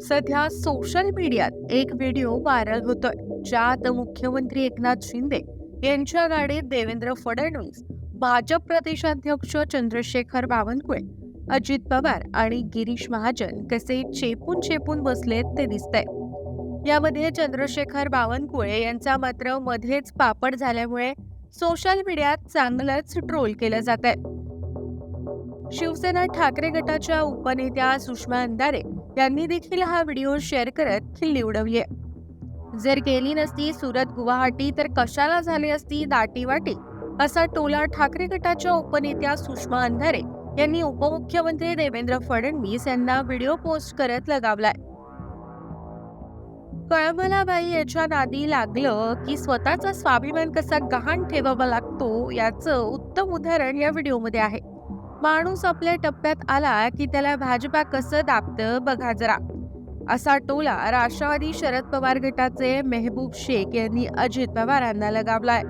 सध्या सोशल मीडियात एक व्हिडिओ व्हायरल होतोय ज्यात मुख्यमंत्री एकनाथ शिंदे यांच्या गाडीत देवेंद्र फडणवीस भाजप प्रदेशाध्यक्ष चंद्रशेखर बावनकुळे अजित पवार आणि गिरीश महाजन कसे चेपून चेपून बसलेत ते दिसतंय. यामध्ये चंद्रशेखर बावनकुळे यांचा मात्र मध्येच पापड झाल्यामुळे सोशल मीडियात चांगलंच ट्रोल केलं जात आहे शिवसेना ठाकरे गटाच्या उपनेत्या सुषमा अंधारे यांनी देखील हा व्हिडिओ शेअर करत खिल्ली उडवली जर गेली नसती सुरत गुवाहाटी तर कशाला झाली असती दाटीवाटी? असा टोला ठाकरे गटाच्या उपनेत्या सुषमा अंधारे यांनी उपमुख्यमंत्री देवेंद्र फडणवीस यांना व्हिडिओ पोस्ट करत लगावलाय. कळमलाबाई याच्या नादी लागलं की स्वतःचा स्वाभिमान कसा गहाण ठेवावा लागतो याचं उत्तम उदाहरण या व्हिडिओमध्ये आहे. माणूस आपल्या टप्प्यात आला की त्याला भाजपा कसं दाबतं बघा जरा. असा टोला राष्ट्रवादी शरद पवार गटाचे मेहबूब शेख यांनी अजित पवारांना लगावलाय.